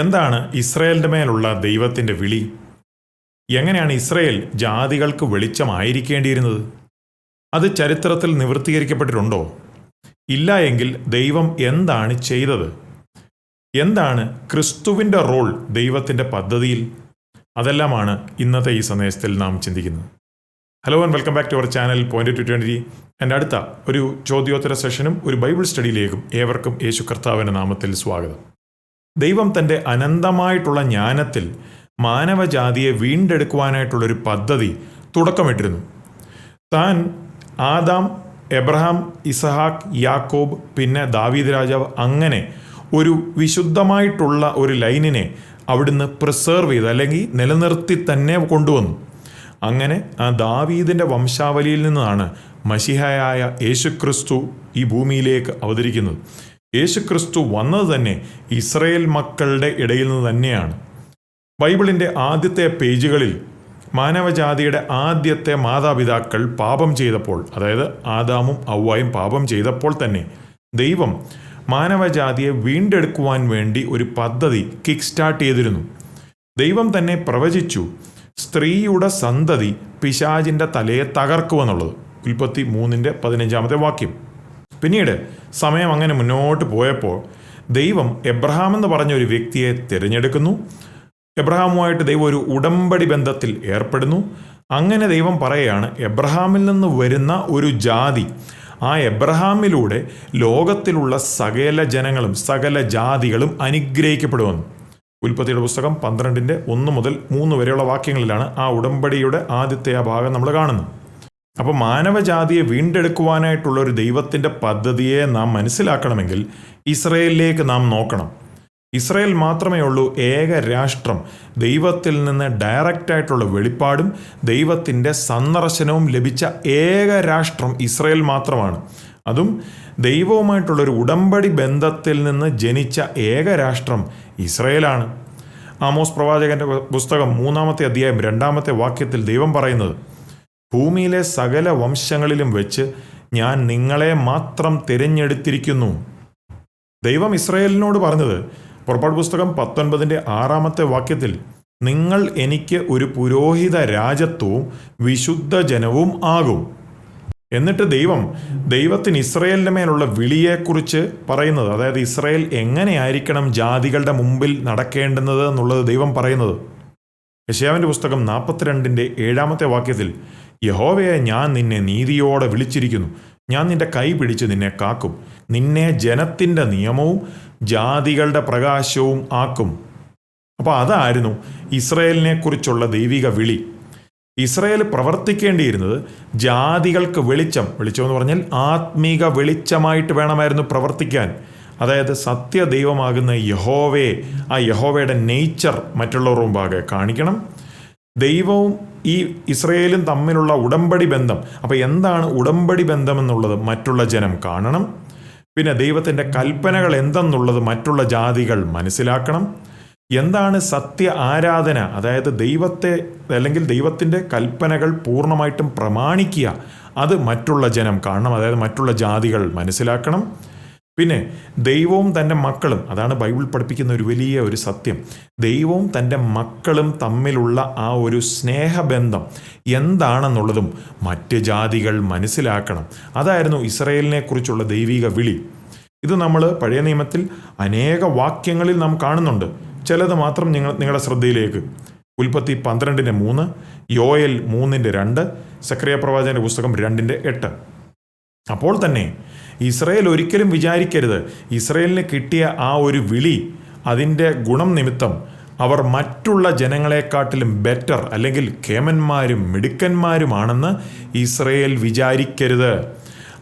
എന്താണ് ഇസ്രയേലിന്റെ മേലുള്ള ദൈവത്തിന്റെ വിളി? എങ്ങനെയാണ് ഇസ്രയേൽ ജാതികൾക്ക് വെളിച്ചമായിരിക്കേണ്ടിയിരുന്നത്? അത് ചരിത്രത്തിൽ നിവൃത്തീകരിക്കപ്പെട്ടിട്ടുണ്ടോ? ഇല്ല എങ്കിൽ ദൈവം എന്താണ് ചെയ്തത്? എന്താണ് ക്രിസ്തുവിന്റെ റോൾ ദൈവത്തിന്റെ പദ്ധതിയിൽ? അതെല്ലാമാണ് ഇന്നത്തെ ഈ സന്ദേശത്തിൽ നാം ചിന്തിക്കുന്നത്. Hello and welcome back to our channel point two twenty എന്റെ അടുത്ത ഒരു ചോദ്യോത്തര സെഷനും ഒരു ബൈബിൾ സ്റ്റഡിയിലേക്കും ഏവർക്കും യേശു കർത്താവിന്റെ നാമത്തിൽ സ്വാഗതം. ദൈവം തന്റെ അനന്തമായിട്ടുള്ള ജ്ഞാനത്തിൽ മാനവജാതിയെ വീണ്ടെടുക്കുവാനായിട്ടുള്ളൊരു പദ്ധതി തുടക്കമിട്ടിരുന്നു. താൻ ആദാം എബ്രഹാം ഇസഹാക്ക് യാക്കോബ് പിന്നെ ദാവീദ് രാജാവ് അങ്ങനെ ഒരു വിശുദ്ധമായിട്ടുള്ള ഒരു ലൈനിനെ അവിടുന്ന് പ്രിസേർവ് ചെയ്ത് അല്ലെങ്കിൽ നിലനിർത്തി തന്നെ കൊണ്ടുവന്നു. അങ്ങനെ ആ ദാവീദിന്റെ വംശാവലിയിൽ നിന്നാണ് മഷിഹയായ യേശുക്രിസ്തു ഈ ഭൂമിയിലേക്ക് അവതരിക്കുന്നത്. യേശുക്രിസ്തു വന്നത് തന്നെ ഇസ്രയേൽ മക്കളുടെ ഇടയിൽ നിന്ന് തന്നെയാണ്. ബൈബിളിന്റെ ആദ്യത്തെ പേജുകളിൽ മാനവജാതിയുടെ ആദ്യത്തെ മാതാപിതാക്കൾ പാപം ചെയ്തപ്പോൾ അതായത് ആദാമും ഔവായും പാപം ചെയ്തപ്പോൾ തന്നെ ദൈവം മാനവജാതിയെ വീണ്ടെടുക്കുവാൻ വേണ്ടി ഒരു പദ്ധതി കിക്ക് സ്റ്റാർട്ട് ചെയ്തിരുന്നു. ദൈവം തന്നെ പ്രവചിച്ചു സ്ത്രീയുടെ സന്തതി പിശാജിന്റെ തലയെ തകർക്കുമെന്നുള്ളത്. ഉൽപ്പത്തി മൂന്നിന്റെ പതിനഞ്ചാമത്തെ വാക്യം. പിന്നീട് സമയം അങ്ങനെ മുന്നോട്ട് പോയപ്പോൾ ദൈവം എബ്രഹാം എന്ന് പറഞ്ഞ ഒരു വ്യക്തിയെ തിരഞ്ഞെടുക്കുന്നു. എബ്രഹാമുമായിട്ട് ദൈവം ഒരു ഉടമ്പടി ബന്ധത്തിൽ ഏർപ്പെടുന്നു. അങ്ങനെ ദൈവം പറയുകയാണ് എബ്രഹാമിൽ നിന്ന് വരുന്ന ഒരു ജാതി ആ എബ്രഹാമിലൂടെ ലോകത്തിലുള്ള സകല ജനങ്ങളും സകല ജാതികളും അനുഗ്രഹിക്കപ്പെടുമെന്ന്. ഉൽപ്പത്തിയുടെ പുസ്തകം പന്ത്രണ്ടിന്റെ ഒന്ന് മുതൽ മൂന്ന് വരെയുള്ള വാക്യങ്ങളിലാണ് ആ ഉടമ്പടിയുടെ ആദ്യത്തെ ആ ഭാഗം നമ്മൾ കാണുന്നത്. അപ്പോൾ മാനവജാതിയെ വീണ്ടെടുക്കുവാനായിട്ടുള്ള ഒരു ദൈവത്തിന്റെ പദ്ധതിയെ നാം മനസ്സിലാക്കണമെങ്കിൽ ഇസ്രയേലിലേക്ക് നാം നോക്കണം. ഇസ്രയേൽ മാത്രമേ ഉള്ളൂ ഏക രാഷ്ട്രം. ദൈവത്തിൽ നിന്ന് ഡയറക്റ്റായിട്ടുള്ള വെളിപ്പാടും ദൈവത്തിന്റെ സന്ദർശനവും ലഭിച്ച ഏക രാഷ്ട്രം ഇസ്രയേൽ മാത്രമാണ്. അതും ദൈവവുമായിട്ടുള്ളൊരു ഉടമ്പടി ബന്ധത്തിൽ നിന്ന് ജനിച്ച ഏക രാഷ്ട്രം ഇസ്രയേലാണ്. ആമോസ് പ്രവാചകന്റെ പുസ്തകം മൂന്നാമത്തെ അധ്യായം രണ്ടാമത്തെ വാക്യത്തിൽ ദൈവം പറയുന്നത് ഭൂമിയിലെ സകല വംശങ്ങളിലും വെച്ച് ഞാൻ നിങ്ങളെ മാത്രം തിരഞ്ഞെടുത്തിരിക്കുന്നു. ദൈവം ഇസ്രയേലിനോട് പറഞ്ഞത് പുറപ്പാട് പുസ്തകം പത്തൊൻപതിന്റെ ആറാമത്തെ വാക്യത്തിൽ നിങ്ങൾ എനിക്ക് ഒരു പുരോഹിത രാജത്വവും വിശുദ്ധ ജനവും ആകും. എന്നിട്ട് ദൈവം ദൈവത്തിന് ഇസ്രയേലിന്റെ മേലുള്ള വിളിയെക്കുറിച്ച് പറയുന്നത് അതായത് ഇസ്രയേൽ എങ്ങനെയായിരിക്കണം ജാതികളുടെ മുമ്പിൽ നടക്കേണ്ടുന്നത് എന്നുള്ളത് ദൈവം പറയുന്നത്. യശയാവിന്റെ പുസ്തകം നാൽപ്പത്തിരണ്ടിന്റെ ഏഴാമത്തെ വാക്യത്തിൽ യഹോവയെ ഞാൻ നിന്നെ നീതിയോടെ വിളിച്ചിരിക്കുന്നു. ഞാൻ നിന്റെ കൈ പിടിച്ച് നിന്നെ കാക്കും. നിന്നെ ജനത്തിന്റെ നിയമവും ജാതികളുടെ പ്രകാശവും ആക്കും. അപ്പോൾ അതായിരുന്നു ഇസ്രയേലിനെ കുറിച്ചുള്ള ദൈവിക വിളി. ഇസ്രയേൽ പ്രവർത്തിക്കേണ്ടിയിരുന്നത് ജാതികൾക്ക് വെളിച്ചം വെളിച്ചം എന്ന് പറഞ്ഞാൽ ആത്മീക വെളിച്ചമായിട്ട് വേണമായിരുന്നു പ്രവർത്തിക്കാൻ. അതായത് സത്യദൈവമാകുന്ന യഹോവയെ ആ യഹോവയുടെ നേച്ചർ മറ്റുള്ളവർ മുമ്പാകെ കാണിക്കണം. ദൈവവും ഈ ഇസ്രയേലും തമ്മിലുള്ള ഉടമ്പടി ബന്ധം. അപ്പോൾ എന്താണ് ഉടമ്പടി ബന്ധം എന്നുള്ളത്? മറ്റുള്ള ജനം കാണണം. പിന്നെ ദൈവത്തിന്റെ കൽപ്പനകൾ എന്തെന്നുള്ളത് മറ്റുള്ള ജാതികൾ മനസ്സിലാക്കണം. എന്താണ് സത്യ ആരാധന? അതായത് ദൈവത്തെ അല്ലെങ്കിൽ ദൈവത്തിന്റെ കൽപ്പനകൾ പൂർണമായിട്ടും പ്രമാണിക്കുക. അത് മറ്റുള്ള ജനം കാണണം. അതായത് മറ്റുള്ള ജാതികൾ മനസ്സിലാക്കണം. പിന്നെ ദൈവവും തന്റെ മക്കളും അതാണ് ബൈബിൾ പഠിപ്പിക്കുന്ന ഒരു വലിയ ഒരു സത്യം. ദൈവവും തന്റെ മക്കളും തമ്മിലുള്ള ആ ഒരു സ്നേഹബന്ധം എന്താണെന്നുള്ളതും മറ്റ് ജാതികൾ മനസ്സിലാക്കണം. അതായിരുന്നു ഇസ്രയേലിനെ കുറിച്ചുള്ള ദൈവിക വിളി. ഇത് നമ്മൾ പഴയ നിയമത്തിൽ അനേക വാക്യങ്ങളിൽ നാം കാണുന്നുണ്ട്. ചിലത് മാത്രം നിങ്ങൾ നിങ്ങളുടെ ശ്രദ്ധയിലേക്ക്. ഉൽപ്പത്തി പന്ത്രണ്ടിന്റെ മൂന്ന് യോയൽ മൂന്നിന്റെ രണ്ട് സക്രിയ പ്രവാചകന്റെ പുസ്തകം രണ്ടിന്റെ എട്ട്. അപ്പോൾ തന്നെ ഇസ്രയേൽ ഒരിക്കലും വിചാരിക്കരുത്. ഇസ്രയേലിന് കിട്ടിയ ആ ഒരു വിളി അതിന്റെ ഗുണം നിമിത്തം അവർ മറ്റുള്ള ജനങ്ങളെക്കാട്ടിലും ബെറ്റർ അല്ലെങ്കിൽ കേമന്മാരും മിടുക്കന്മാരുമാണെന്ന് ഇസ്രയേൽ വിചാരിക്കരുത്.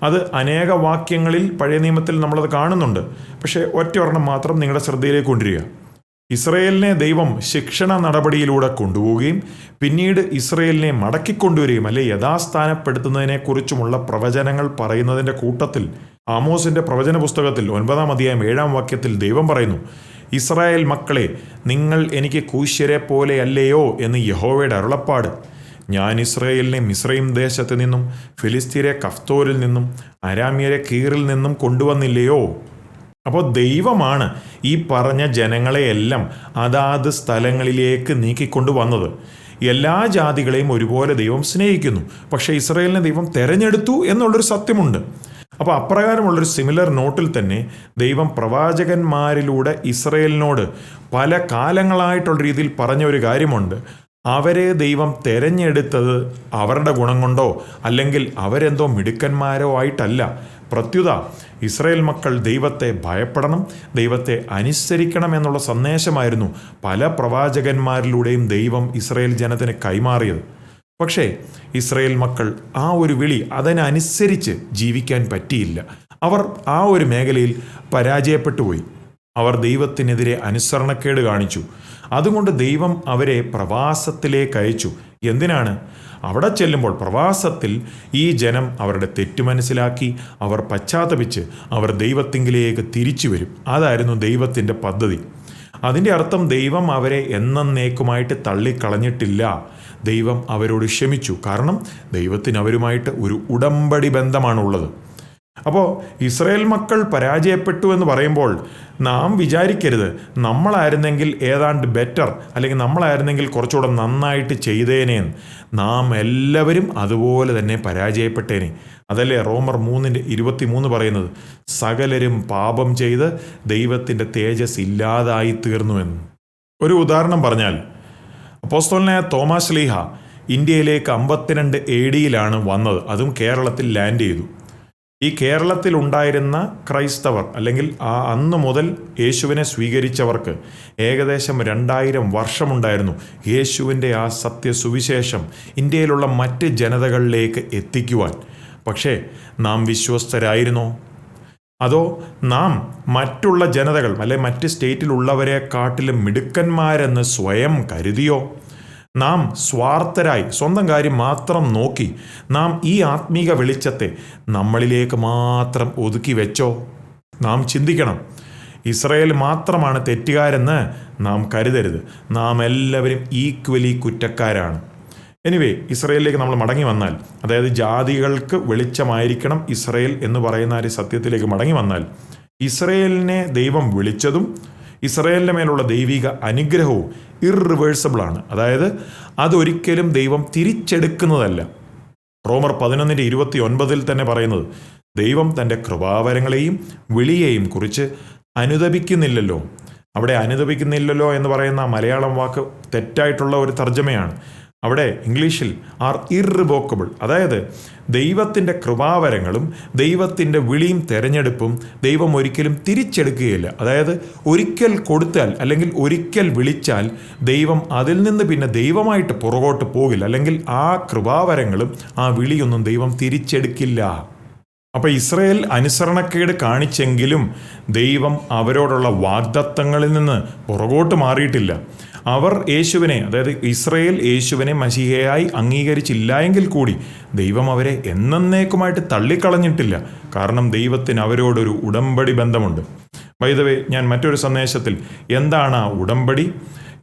അത് അനേക വാക്യങ്ങളിൽ പഴയ നിയമത്തിൽ നമ്മളത് കാണുന്നുണ്ട്. പക്ഷേ ഒറ്റ ഒരെണ്ണം മാത്രം നിങ്ങളുടെ ശ്രദ്ധയിലേക്ക് കൊണ്ടുവരിക. ഇസ്രയേലിനെ ദൈവം ശിക്ഷണ നടപടിയിലൂടെ കൊണ്ടുപോവുകയും പിന്നീട് ഇസ്രയേലിനെ മടക്കിക്കൊണ്ടുവരികയും അല്ലെ യഥാസ്ഥാനപ്പെടുത്തുന്നതിനെക്കുറിച്ചുമുള്ള പ്രവചനങ്ങൾ പറയുന്നതിന്റെ കൂട്ടത്തിൽ ആമോസിന്റെ പ്രവചന പുസ്തകത്തിൽ ഒൻപതാം അധ്യായം ഏഴാം വാക്യത്തിൽ ദൈവം പറയുന്നു ഇസ്രായേൽ മക്കളെ നിങ്ങൾ എനിക്ക് കൂശ്യരെ പോലെ അല്ലയോ എന്ന് യഹോവയുടെ അരുളപ്പാട്. ഞാൻ ഇസ്രയേലിനെ മിസ്രൈം ദേശത്ത് നിന്നും ഫിലിസ്തീരെ കഫ്തോരിൽ നിന്നും അരാമ്യരെ കീറിൽ നിന്നും കൊണ്ടുവന്നില്ലയോ? അപ്പോൾ ദൈവമാണ് ഈ പറഞ്ഞ ജനങ്ങളെയെല്ലാം അതാത് സ്ഥലങ്ങളിലേക്ക് നീക്കിക്കൊണ്ടു വന്നത് എല്ലാ ജാതികളെയും ഒരുപോലെ ദൈവം സ്നേഹിക്കുന്നു. പക്ഷേ ഇസ്രയേലിനെ ദൈവം തെരഞ്ഞെടുത്തു എന്നുള്ളൊരു സത്യമുണ്ട്. അപ്പോൾ അപ്രകാരമുള്ളൊരു സിമിലർ നോട്ടിൽ തന്നെ ദൈവം പ്രവാചകന്മാരിലൂടെ ഇസ്രയേലിനോട് പല കാലങ്ങളായിട്ടുള്ള രീതിയിൽ പറഞ്ഞ ഒരു കാര്യമുണ്ട്. അവരെ ദൈവം തെരഞ്ഞെടുത്തത് അവരുടെ ഗുണം കൊണ്ടോ അല്ലെങ്കിൽ അവരെന്തോ മിടുക്കന്മാരോ ആയിട്ടല്ല. പ്രത്യുത ഇസ്രയേൽ മക്കൾ ദൈവത്തെ ഭയപ്പെടണം ദൈവത്തെ അനുസരിക്കണം എന്നുള്ള സന്ദേശമായിരുന്നു പല പ്രവാചകന്മാരിലൂടെയും ദൈവം ഇസ്രയേൽ ജനത്തിന് കൈമാറിയത്. പക്ഷേ ഇസ്രയേൽ മക്കൾ ആ ഒരു വിളി അതിനനുസരിച്ച് ജീവിക്കാൻ പറ്റിയില്ല. അവർ ആ ഒരു മേഖലയിൽ പരാജയപ്പെട്ടുപോയി അവർ ദൈവത്തിനെതിരെ അനുസരണക്കേട് കാണിച്ചു. അതുകൊണ്ട് ദൈവം അവരെ പ്രവാസത്തിലേക്ക് അയച്ചു. എന്തിനാണ്? അവിടെ ചെല്ലുമ്പോൾ പ്രവാസത്തിൽ ഈ ജനം അവരുടെ തെറ്റ് മനസ്സിലാക്കി അവർ പശ്ചാത്തപിച്ച് അവർ ദൈവത്തിങ്കിലേക്ക് തിരിച്ചു വരും. അതായിരുന്നു ദൈവത്തിന്റെ പദ്ധതി. അതിന്റെ അർത്ഥം ദൈവം അവരെ എന്നേക്കുമായിട്ട് തള്ളിക്കളഞ്ഞിട്ടില്ല. ദൈവം അവരോട് ക്ഷമിച്ചു. കാരണം ദൈവത്തിന് അവരുമായിട്ട് ഒരു ഉടമ്പടി ബന്ധമാണുള്ളത്. അപ്പോൾ ഇസ്രയേൽ മക്കൾ പരാജയപ്പെട്ടു എന്ന് പറയുമ്പോൾ നാം വിചാരിക്കരുത്. നമ്മളായിരുന്നെങ്കിൽ ഏതാണ്ട് ബെറ്റർ അല്ലെങ്കിൽ നമ്മളായിരുന്നെങ്കിൽ കുറച്ചുകൂടെ നന്നായിട്ട് ചെയ്തേനേ. നാം എല്ലാവരും അതുപോലെ തന്നെ പരാജയപ്പെട്ടേനെ. അതല്ലേ റോമർ മൂന്നിന്റെ ഇരുപത്തി മൂന്ന് പറയുന്നത്? സകലരും പാപം ചെയ്ത് ദൈവത്തിന്റെ തേജസ് ഇല്ലാതായി തീർന്നു എന്ന്. ഒരു ഉദാഹരണം പറഞ്ഞാൽ അപ്പോസ്തോലനായ തോമാശ്ലീഹ ഇന്ത്യയിലേക്ക് അമ്പത്തിരണ്ട് എ ഡിയിലാണ് വന്നത്. അതും കേരളത്തിൽ ലാൻഡ് ചെയ്തു. ഈ കേരളത്തിലുണ്ടായിരുന്ന ക്രൈസ്തവർ അല്ലെങ്കിൽ ആ അന്ന് മുതൽ യേശുവിനെ സ്വീകരിച്ചവർക്ക് ഏകദേശം രണ്ടായിരം വർഷമുണ്ടായിരുന്നു യേശുവിന്റെ ആ സത്യസുവിശേഷം ഇന്ത്യയിലുള്ള മറ്റ് ജനതകളിലേക്ക് എത്തിക്കുവാൻ. പക്ഷേ നാം വിശ്വസ്തരായിരുന്നോ? അതോ നാം മറ്റുള്ള ജനതകൾ അല്ലെ മറ്റ് സ്റ്റേറ്റിലുള്ളവരെക്കാട്ടിലും മിടുക്കന്മാരെന്ന് സ്വയം കരുതിയോ? നാം സ്വാർത്ഥരായി സ്വന്തം കാര്യം മാത്രം നോക്കി നാം ഈ ആത്മീക വെളിച്ചത്തെ നമ്മളിലേക്ക് മാത്രം ഒതുക്കി വെച്ചോ? നാം ചിന്തിക്കണം. ഇസ്രയേൽ മാത്രമാണ് തെറ്റുകാരെന്ന് നാം കരുതരുത്. നാം എല്ലാവരും ഈക്വലി കുറ്റക്കാരാണ്. എനിവേ ഇസ്രയേലിലേക്ക് നമ്മൾ മടങ്ങി വന്നാൽ അതായത് ജാതികൾക്ക് വെളിച്ചമായിരിക്കണം ഇസ്രയേൽ എന്ന് പറയുന്ന ഒരു സത്യത്തിലേക്ക് മടങ്ങി വന്നാൽ ഇസ്രയേലിനെ ദൈവം വിളിച്ചതും ഇസ്രയേലിന്റെ മേലുള്ള ദൈവിക അനുഗ്രഹവും ഇറിവേഴ്സിബിൾ ആണ്. അതായത് അതൊരിക്കലും ദൈവം തിരിച്ചെടുക്കുന്നതല്ല. റോമർ പതിനൊന്നിന്റെ ഇരുപത്തി ഒൻപതിൽ തന്നെ പറയുന്നത് ദൈവം തന്റെ കൃപാവരങ്ങളെയും വിളിയെയും കുറിച്ച് അനുദപിക്കുന്നില്ലല്ലോ. അവിടെ അനുദപിക്കുന്നില്ലല്ലോ എന്ന് പറയുന്ന മലയാളം വാക്ക് തെറ്റായിട്ടുള്ള ഒരു തർജമയാണ്. അവിടെ ഇംഗ്ലീഷിൽ ആർ ഇറിവോക്കബിൾ അതായത് ദൈവത്തിന്റെ കൃപാവരങ്ങളും ദൈവത്തിന്റെ വിളിയും തെരഞ്ഞെടുപ്പും ദൈവം ഒരിക്കലും തിരിച്ചെടുക്കുകയില്ല. അതായത് ഒരിക്കൽ കൊടുത്താൽ അല്ലെങ്കിൽ ഒരിക്കൽ വിളിച്ചാൽ ദൈവം അതിൽ നിന്ന് പിന്നെ ദൈവമായിട്ട് പുറകോട്ട് പോകില്ല. അല്ലെങ്കിൽ ആ കൃപാവരങ്ങളും ആ വിളിയൊന്നും ദൈവം തിരിച്ചെടുക്കില്ല. അപ്പോൾ ഇസ്രയേൽ അനുസരണക്കേട് കാണിച്ചെങ്കിലും ദൈവം അവരോടുള്ള വാഗ്ദത്തങ്ങളിൽ നിന്ന് പുറകോട്ട് മാറിയിട്ടില്ല. അവർ യേശുവിനെ അതായത് ഇസ്രയേൽ യേശുവിനെ മഷിഹയായി അംഗീകരിച്ചില്ല എങ്കിൽ കൂടി ദൈവം അവരെ എന്നേക്കുമായിട്ട് തള്ളിക്കളഞ്ഞിട്ടില്ല. കാരണം ദൈവത്തിന് അവരോടൊരു ഉടമ്പടി ബന്ധമുണ്ട്. വൈദവേ ഞാൻ മറ്റൊരു സന്ദേശത്തിൽ എന്താണ് ആ ഉടമ്പടി?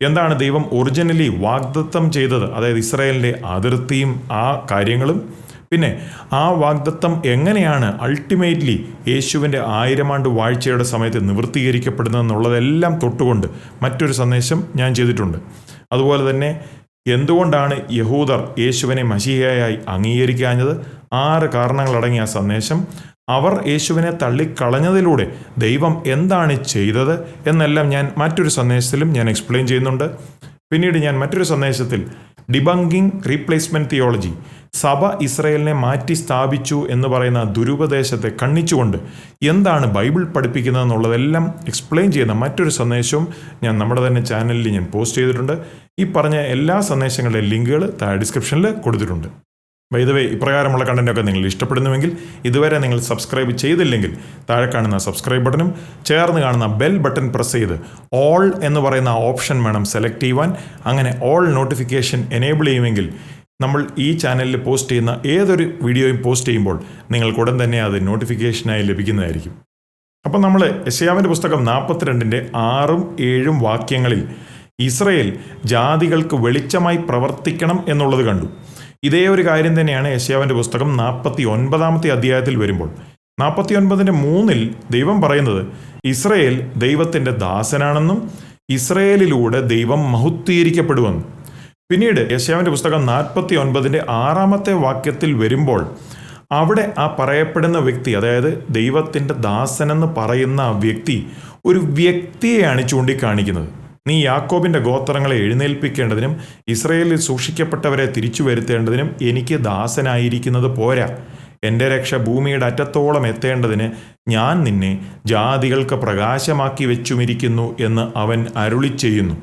എന്താണ് ദൈവം ഒറിജിനലി വാഗ്ദത്തം ചെയ്തത്? അതായത് ഇസ്രായേലിന്റെ അതിർത്തിയും ആ കാര്യങ്ങളും പിന്നെ ആ വാഗ്ദത്തം എങ്ങനെയാണ് അൾട്ടിമേറ്റ്ലി യേശുവിന്റെ ആയിരം ആണ്ട് വാഴ്ചയുടെ സമയത്ത് നിവൃത്തീകരിക്കപ്പെടുന്നതെന്നുള്ളതെല്ലാം തൊട്ടുകൊണ്ട് മറ്റൊരു സന്ദേശം ഞാൻ ചെയ്തിട്ടുണ്ട്. അതുപോലെ തന്നെ എന്തുകൊണ്ടാണ് യഹൂദർ യേശുവിനെ മഷിഹയായി അംഗീകരിക്കാഞ്ഞത്? ആറ് കാരണങ്ങളടങ്ങിയ ആ സന്ദേശം. അവർ യേശുവിനെ തള്ളിക്കളഞ്ഞതിലൂടെ ദൈവം എന്താണ് ചെയ്തത് എന്നെല്ലാം ഞാൻ മറ്റൊരു സന്ദേശത്തിലും ഞാൻ എക്സ്പ്ലെയിൻ ചെയ്യുന്നുണ്ട്. പിന്നീട് ഞാൻ മറ്റൊരു സന്ദേശത്തിൽ ഡിബങ്കിങ് റീപ്ലേസ്മെന്റ് തിയോളജി. സഭ ഇസ്രയേലിനെ മാറ്റി സ്ഥാപിച്ചു എന്ന് പറയുന്ന ദുരുപദേശത്തെ കണ്ണിച്ചുകൊണ്ട് എന്താണ് ബൈബിൾ പഠിപ്പിക്കുന്നത് എന്നുള്ളതെല്ലാം എക്സ്പ്ലെയിൻ ചെയ്യുന്ന മറ്റൊരു സന്ദേശവും ഞാൻ നമ്മുടെ തന്നെ ചാനലിൽ ഞാൻ പോസ്റ്റ് ചെയ്തിട്ടുണ്ട്. ഈ പറഞ്ഞ എല്ലാ സന്ദേശങ്ങളുടെയും ലിങ്കുകൾ താഴെ ഡിസ്ക്രിപ്ഷനിൽ കൊടുത്തിട്ടുണ്ട്. വൈദവേ ഇപ്രകാരമുള്ള കണ്ടന്റൊക്കെ നിങ്ങൾ ഇഷ്ടപ്പെടുന്നുവെങ്കിൽ ഇതുവരെ നിങ്ങൾ സബ്സ്ക്രൈബ് ചെയ്തില്ലെങ്കിൽ താഴെ കാണുന്ന സബ്സ്ക്രൈബ് ബട്ടണും ചേർന്ന് കാണുന്ന ബെൽ ബട്ടൺ പ്രസ് ചെയ്ത് ഓൾ എന്ന് പറയുന്ന ഓപ്ഷൻ വേണം സെലക്ട് ചെയ്യുവാൻ. അങ്ങനെ ഓൾ നോട്ടിഫിക്കേഷൻ എനേബിൾ ചെയ്യുമെങ്കിൽ നമ്മൾ ഈ ചാനലിൽ പോസ്റ്റ് ചെയ്യുന്ന ഏതൊരു വീഡിയോയും പോസ്റ്റ് ചെയ്യുമ്പോൾ നിങ്ങൾക്ക് ഉടൻ തന്നെ അത് നോട്ടിഫിക്കേഷനായി ലഭിക്കുന്നതായിരിക്കും. അപ്പം നമ്മൾ യശയാവിന്റെ പുസ്തകം നാൽപ്പത്തിരണ്ടിന്റെ ആറും ഏഴും വാക്യങ്ങളിൽ ഇസ്രയേൽ ജാതികൾക്ക് വെളിച്ചമായി പ്രവർത്തിക്കണം എന്നുള്ളത് കണ്ടു. ഇതേ ഒരു കാര്യം തന്നെയാണ് യശ്യാവിന്റെ പുസ്തകം നാൽപ്പത്തി ഒൻപതാമത്തെ അധ്യായത്തിൽ വരുമ്പോൾ. നാൽപ്പത്തി ഒൻപതിന്റെ മൂന്നിൽ ദൈവം പറയുന്നത് ഇസ്രയേൽ ദൈവത്തിന്റെ ദാസനാണെന്നും ഇസ്രയേലിലൂടെ ദൈവം മഹുദ്ധീകരിക്കപ്പെടുമെന്നും പിന്നീട് യശ്യാവിന്റെ പുസ്തകം നാൽപ്പത്തി ഒൻപതിന്റെ ആറാമത്തെ വാക്യത്തിൽ വരുമ്പോൾ അവിടെ ആ പറയപ്പെടുന്ന വ്യക്തി അതായത് ദൈവത്തിന്റെ ദാസനെന്ന് പറയുന്ന വ്യക്തി ഒരു വ്യക്തിയെയാണ് ചൂണ്ടിക്കാണിക്കുന്നത്. നീ യാക്കോബിന്റെ ഗോത്രങ്ങളെ എഴുന്നേൽപ്പിക്കേണ്ടതിനും ഇസ്രയേലിൽ സൂക്ഷിക്കപ്പെട്ടവരെ തിരിച്ചു വരുത്തേണ്ടതിനും എനിക്ക് ദാസനായിരിക്കുന്നത് പോരാ. എന്റെ രക്ഷ ഭൂമിയുടെ അറ്റത്തോളം എത്തേണ്ടതിന് ഞാൻ നിന്നെ ജാതികൾക്ക് പ്രകാശമാക്കി വെച്ചുമിരിക്കുന്നു എന്ന് അവൻ അരുളി ചെയ്യുന്നു.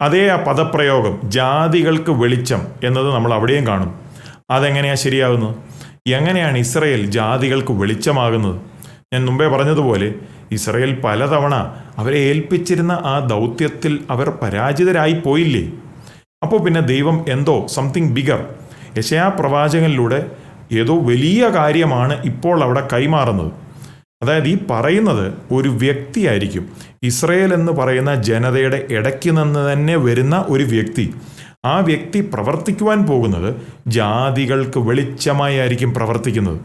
അതേ ആ പദപ്രയോഗം ജാതികൾക്ക് വെളിച്ചം എന്നത് നമ്മൾ അവിടെയും കാണും. അതെങ്ങനെയാ ശരിയാകുന്നത്? എങ്ങനെയാണ് ഇസ്രയേൽ ജാതികൾക്ക് വെളിച്ചമാകുന്നത്? ഞാൻ മുമ്പേ പറഞ്ഞതുപോലെ ഇസ്രയേൽ പലതവണ അവരെ ഏൽപ്പിച്ചിരുന്ന ആ ദൗത്യത്തിൽ അവർ പരാജിതരായി പോയില്ലേ? അപ്പോൾ പിന്നെ ദൈവം എന്തോ സംതിങ് ബിഗർ യശയാ പ്രവാചകനിലൂടെ ഏതോ വലിയ കാര്യമാണ് ഇപ്പോൾ അവിടെ കൈമാറുന്നത്. അതായത് ഈ പറയുന്നത് ഒരു വ്യക്തിയായിരിക്കും. ഇസ്രയേൽ എന്ന് പറയുന്ന ജനതയുടെ ഇടയ്ക്ക് നിന്ന് തന്നെ വരുന്ന ഒരു വ്യക്തി. ആ വ്യക്തി പ്രവർത്തിക്കുവാൻ പോകുന്നത് ജാതികൾക്ക് വെളിച്ചമായി ആയിരിക്കും പ്രവർത്തിക്കുന്നത്.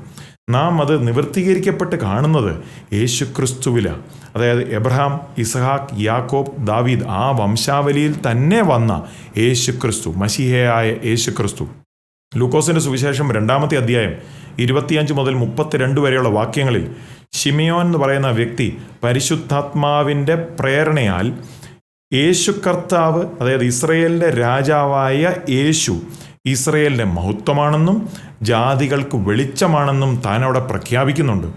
നാം അത് നിവൃത്തീകരിക്കപ്പെട്ട് കാണുന്നത് യേശു ക്രിസ്തുവിലാണ് അതായത് എബ്രഹാം ഇസഹാക്ക് യാക്കോബ് ദാവീദ് ആ വംശാവലിയിൽ തന്നെ വന്ന യേശു ക്രിസ്തു മഷിഹയായ യേശു ക്രിസ്തു ലൂക്കോസിന്റെ സുവിശേഷം രണ്ടാമത്തെ അധ്യായം ഇരുപത്തിയഞ്ച് മുതൽ മുപ്പത്തിരണ്ട് വരെയുള്ള വാക്യങ്ങളിൽ ഷിമിയോൻ എന്ന് പറയുന്ന വ്യക്തി പരിശുദ്ധാത്മാവിന്റെ പ്രേരണയാൽ യേശു കർത്താവ് അതായത് ഇസ്രയേലിന്റെ രാജാവായ യേശു ഇസ്രയേലിന്റെ മഹത്വമാണെന്നും ജാതികൾക്ക് വെളിച്ചമാണെന്നും താൻ അവിടെ പ്രഖ്യാപിക്കുന്നുണ്ട്.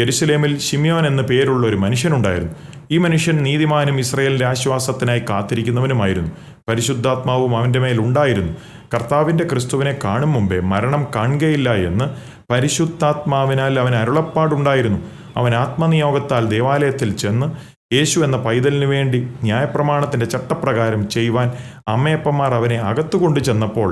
യെരുസലേമിൽ ഷിമിയോൻ എന്ന പേരുള്ള ഒരു മനുഷ്യനുണ്ടായിരുന്നു. ഈ മനുഷ്യൻ നീതിമാനും ഇസ്രയേലിന്റെ ആശ്വാസത്തിനായി കാത്തിരിക്കുന്നവനുമായിരുന്നു. പരിശുദ്ധാത്മാവും അവന്റെ മേൽ ഉണ്ടായിരുന്നു. കർത്താവിന്റെ ക്രിസ്തുവിനെ കാണും മുമ്പേ മരണം കാണുകയില്ല എന്ന് പരിശുദ്ധാത്മാവിനാൽ അവൻ അരുളപ്പാടുണ്ടായിരുന്നു. അവൻ ആത്മനിയോഗത്താൽ ദേവാലയത്തിൽ ചെന്ന് യേശു എന്ന പൈതലിനു വേണ്ടി ന്യായപ്രമാണത്തിന്റെ ചട്ടപ്രകാരം ചെയ്യുവാൻ അമ്മയപ്പന്മാർ അവനെ അകത്തു കൊണ്ടു ചെന്നപ്പോൾ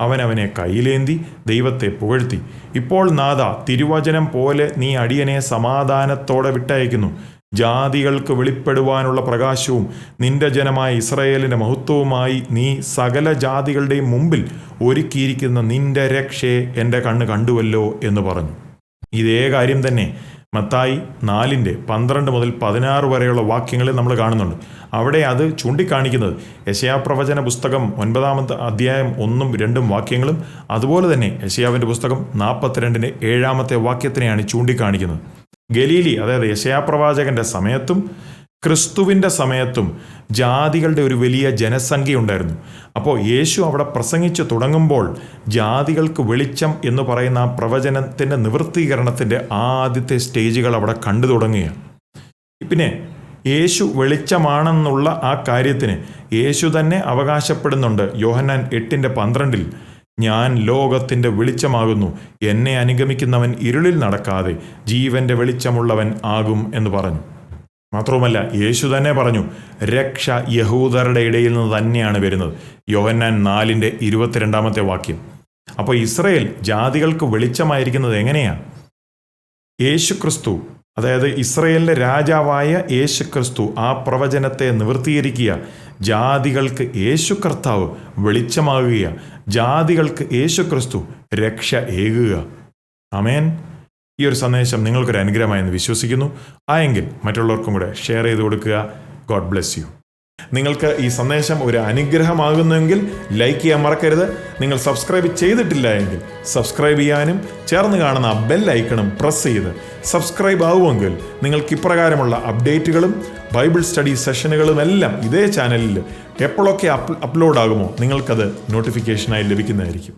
അവൻ അവനെ കയ്യിലേന്തി ദൈവത്തെ പുകഴ്ത്തി. ഇപ്പോൾ നാഥ തിരുവചനം പോലെ നീ അടിയനെ സമാധാനത്തോടെ വിട്ടയക്കുന്നു. ജാതികൾക്ക് വെളിപ്പെടുവാനുള്ള പ്രകാശവും നിന്റെ ജനമായ ഇസ്രയേലിന്റെ മഹത്വവുമായി നീ സകല ജാതികളുടെയും മുമ്പിൽ ഒരുക്കിയിരിക്കുന്ന നിന്റെ രക്ഷയെ എന്റെ കണ്ണ് കണ്ടുവല്ലോ എന്ന് പറഞ്ഞു. ഇതേ കാര്യം തന്നെ മത്തായി നാലിന്റെ പന്ത്രണ്ട് മുതൽ പതിനാറ് വരെയുള്ള വാക്യങ്ങളിൽ നമ്മൾ കാണുന്നുണ്ട്. അവിടെ അത് ചൂണ്ടിക്കാണിക്കുന്നത്. യശയാപ്രവചന പുസ്തകം ഒൻപതാമത്തെ അധ്യായം ഒന്നും രണ്ടും വാക്യങ്ങളും അതുപോലെ തന്നെ യശയാവിന്റെ പുസ്തകം നാൽപ്പത്തിരണ്ടിന്റെ ഏഴാമത്തെ വാക്യത്തിനെയാണ് ചൂണ്ടിക്കാണിക്കുന്നത്. ഗലീലി അതായത് യശയാപ്രവാചകന്റെ സമയത്തും ക്രിസ്തുവിന്റെ സമയത്തും ജാതികളുടെ ഒരു വലിയ ജനസംഖ്യ ഉണ്ടായിരുന്നു. അപ്പോൾ യേശു അവിടെ പ്രസംഗിച്ചു തുടങ്ങുമ്പോൾ ജാതികൾക്ക് വെളിച്ചം എന്ന് പറയുന്ന ആ പ്രവചനത്തിന്റെ നിവൃത്തീകരണത്തിന്റെ ആദ്യത്തെ സ്റ്റേജുകൾ അവിടെ കണ്ടു തുടങ്ങുകയാണ്. പിന്നെ യേശു വെളിച്ചമാണെന്നുള്ള ആ കാര്യത്തിന് യേശു തന്നെ അവകാശപ്പെടുന്നുണ്ട്. യോഹന്നാൻ എട്ടിന്റെ പന്ത്രണ്ടിൽ ഞാൻ ലോകത്തിന്റെ വെളിച്ചമാകുന്നു. എന്നെ അനുഗമിക്കുന്നവൻ ഇരുളിൽ നടക്കാതെ ജീവന്റെ വെളിച്ചമുള്ളവൻ ആകും എന്ന് പറഞ്ഞു. മാത്രവുമല്ല യേശു തന്നെ പറഞ്ഞു രക്ഷ യഹൂദരുടെ ഇടയിൽ നിന്ന് തന്നെയാണ് വരുന്നത്. യോഹന്നാൻ നാലിന്റെ ഇരുപത്തിരണ്ടാമത്തെ വാക്യം. അപ്പോൾ ഇസ്രയേൽ ജാതികൾക്ക് വെളിച്ചമായിരിക്കുന്നത് എങ്ങനെയാണ് യേശു ക്രിസ്തു അതായത് ഇസ്രയേലിന്റെ രാജാവായ യേശു ക്രിസ്തു ആ പ്രവചനത്തെ നിവൃത്തീകരിക്കുക. ജാതികൾക്ക് യേശു കർത്താവ് വെളിച്ചമാകുക. ജാതികൾക്ക് യേശു ക്രിസ്തു രക്ഷ ഏകുക. അമേൻ ഈ ഒരു സന്ദേശം നിങ്ങൾക്കൊരു അനുഗ്രഹമായെന്ന് വിശ്വസിക്കുന്നു. ആയെങ്കിൽ മറ്റുള്ളവർക്കും കൂടെ ഷെയർ ചെയ്ത് കൊടുക്കുക. ഗോഡ് ബ്ലെസ് യു നിങ്ങൾക്ക് ഈ സന്ദേശം ഒരു അനുഗ്രഹമാകുന്നുവെങ്കിൽ ലൈക്ക് ചെയ്യാൻ മറക്കരുത്. നിങ്ങൾ സബ്സ്ക്രൈബ് ചെയ്തിട്ടില്ല എങ്കിൽ സബ്സ്ക്രൈബ് ചെയ്യാനും ചേർന്ന് കാണുന്ന ആ ബെൽ ഐക്കണും പ്രസ് ചെയ്ത് സബ്സ്ക്രൈബ് ആവുമെങ്കിൽ നിങ്ങൾക്ക് ഇപ്രകാരമുള്ള അപ്ഡേറ്റുകളും ബൈബിൾ സ്റ്റഡി സെഷനുകളും എല്ലാം ഇതേ ചാനലിൽ എപ്പോഴൊക്കെ അപ്ലോഡ് ആകുമോ നിങ്ങൾക്കത് നോട്ടിഫിക്കേഷനായി ലഭിക്കുന്നതായിരിക്കും.